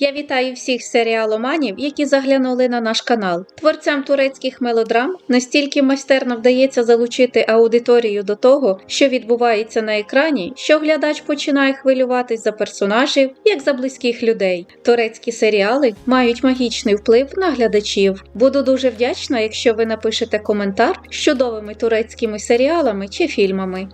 Я вітаю всіх серіаломанів, які заглянули на наш канал. Творцям турецьких мелодрам настільки майстерно вдається залучити аудиторію до того, що відбувається на екрані, що глядач починає хвилюватись за персонажів, як за близьких людей. Турецькі серіали мають магічний вплив на глядачів. Буду дуже вдячна, якщо ви напишете коментар з чудовими турецькими серіалами чи фільмами.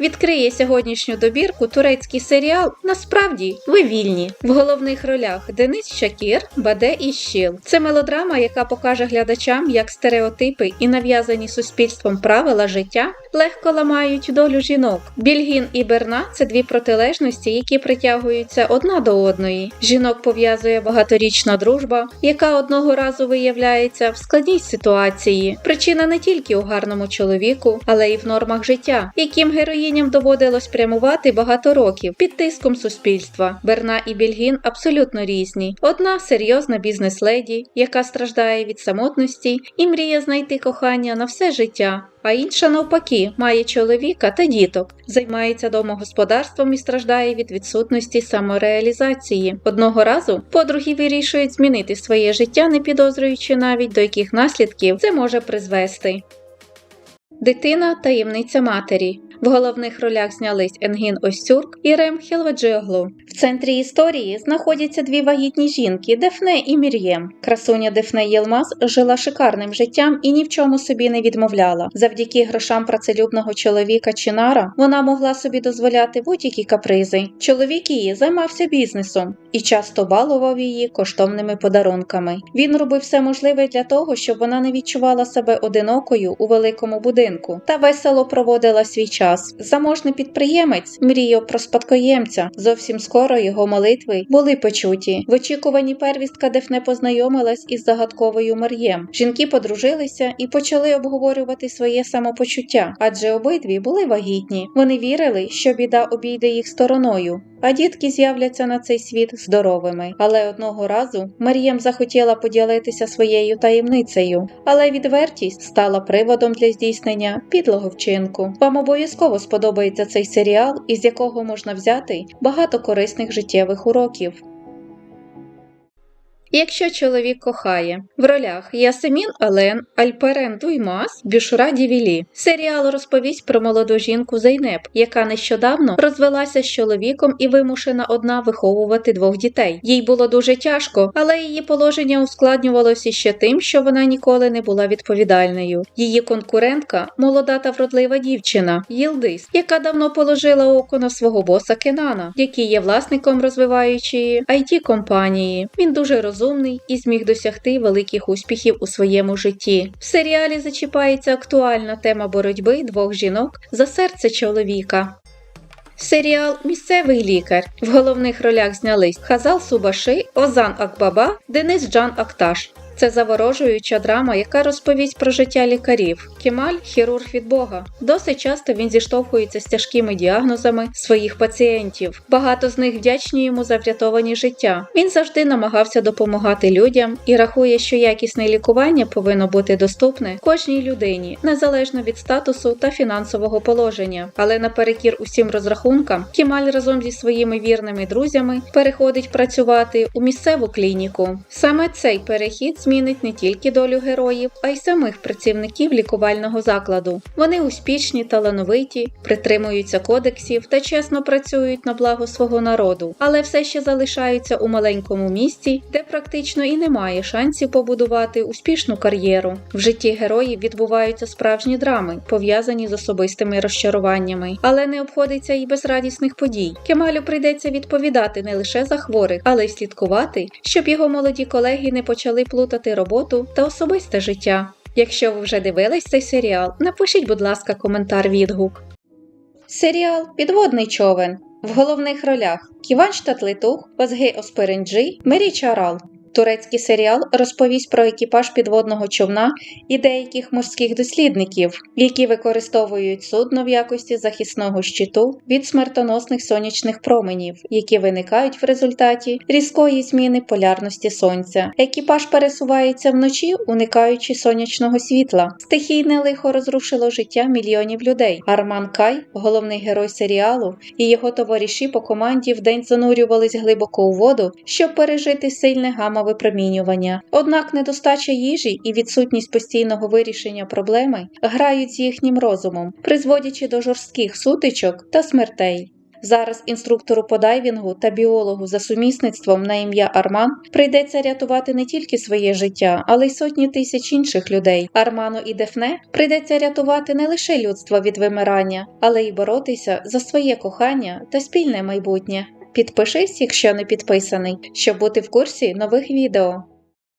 Відкриє сьогоднішню добірку турецький серіал Насправді ви вільні в головних ролях Денис Шакір, Баде і Щіл. Це мелодрама, яка покаже глядачам, як стереотипи і нав'язані суспільством правила життя легко ламають долю жінок. Більгін і Берна це дві протилежності, які притягуються одна до одної. Жінок пов'язує багаторічна дружба, яка одного разу виявляється в складній ситуації. Причина не тільки у гарному чоловіку, але й в нормах життя, яким героїням доводилось прямувати багато років під тиском суспільства. Берна і Більгін абсолютно різні. Одна серйозна бізнес-леді, яка страждає від самотності і мріє знайти кохання на все життя. А інша навпаки має чоловіка та діток, займається домогосподарством і страждає від відсутності самореалізації. Одного разу подруги вирішують змінити своє життя, не підозрюючи навіть до яких наслідків це може призвести. Дитина таємниця матері. В головних ролях знялись Енгін Остюрк і Рем Хелваджіоглу. В центрі історії знаходяться дві вагітні жінки Дефне і Мір'єм. Красуня Дефне Єлмаз жила шикарним життям і ні в чому собі не відмовляла. Завдяки грошам працелюбного чоловіка Чинара вона могла собі дозволяти будь-які капризи. Чоловік її займався бізнесом і часто балував її коштовними подарунками. Він робив все можливе для того, щоб вона не відчувала себе одинокою у великому будинку та весело проводила свій час. Заможний підприємець мріяв про спадкоємця. Зовсім скоро його молитви були почуті. В очікуванні первістка Дефне познайомилась із загадковою Мар'єм. Жінки подружилися і почали обговорювати своє самопочуття, адже обидві були вагітні. Вони вірили, що біда обійде їх стороною. А дітки з'являться на цей світ здоровими. Але одного разу Мар'єм захотіла поділитися своєю таємницею, але відвертість стала приводом для здійснення підлого вчинку. Вам обов'язково сподобається цей серіал, із якого можна взяти багато корисних життєвих уроків. Якщо чоловік кохає в ролях Ясемін Ален, Альперен Дуймас, Бюшура Дівілі. Серіал розповість про молоду жінку Зейнеп, яка нещодавно розвелася з чоловіком і вимушена одна виховувати двох дітей. Їй було дуже тяжко, але її положення ускладнювалося ще тим, що вона ніколи не була відповідальною. Її конкурентка молода та вродлива дівчина Їлдис, яка давно положила око на свого боса Кенана, який є власником розвиваючої it компанії. Він дуже розумний і зміг досягти великих успіхів у своєму житті. В серіалі зачіпається актуальна тема боротьби двох жінок за серце чоловіка. Серіал Місцевий лікар в головних ролях знялись Хазал Субаши, Озан Акбаба, Денис Джан Акташ. Це заворожуюча драма, яка розповість про життя лікарів. Кемаль хірург від Бога. Досить часто він зіштовхується з тяжкими діагнозами своїх пацієнтів. Багато з них вдячні йому за врятовані життя. Він завжди намагався допомагати людям і рахує, що якісне лікування повинно бути доступне кожній людині, незалежно від статусу та фінансового положення. Але наперекір усім розрахункам, Кемаль разом зі своїми вірними друзями переходить працювати у місцеву клініку. Саме цей перехід змінить не тільки долю героїв, а й самих працівників лікувального закладу. Вони успішні, талановиті, притримуються кодексів та чесно працюють на благо свого народу, але все ще залишаються у маленькому місті, де практично і немає шансів побудувати успішну кар'єру. В житті героїв відбуваються справжні драми, пов'язані з особистими розчаруваннями, але не обходиться і без радісних подій. Кемалю прийдеться відповідати не лише за хворих, але й слідкувати, щоб його молоді колеги не почали плутати роботу та особисте життя. Якщо ви вже дивились цей серіал, напишіть, будь ласка, коментар відгук. Серіал Підводний човен в головних ролях Ківан Штатлитух, Озгей Оспиренджі, Мері Чарал. Турецький серіал розповість про екіпаж підводного човна і деяких морських дослідників, які використовують судно в якості захисного щиту від смертоносних сонячних променів, які виникають в результаті різкої зміни полярності сонця. Екіпаж пересувається вночі, уникаючи сонячного світла. Стихійне лихо розрушило життя мільйонів людей. Арман Кай, головний герой серіалу, і його товариші по команді вдень занурювались глибоко у воду, щоб пережити сильне гамма-випромінювання. Однак недостача їжі і відсутність постійного вирішення проблеми грають з їхнім розумом, призводячи до жорстких сутичок та смертей. Зараз інструктору по дайвінгу та біологу за сумісництвом на ім'я Арман прийдеться рятувати не тільки своє життя, але й сотні тисяч інших людей. Арману і Дефне прийдеться рятувати не лише людство від вимирання, але й боротися за своє кохання та спільне майбутнє. Підпишись, якщо не підписаний, щоб бути в курсі нових відео.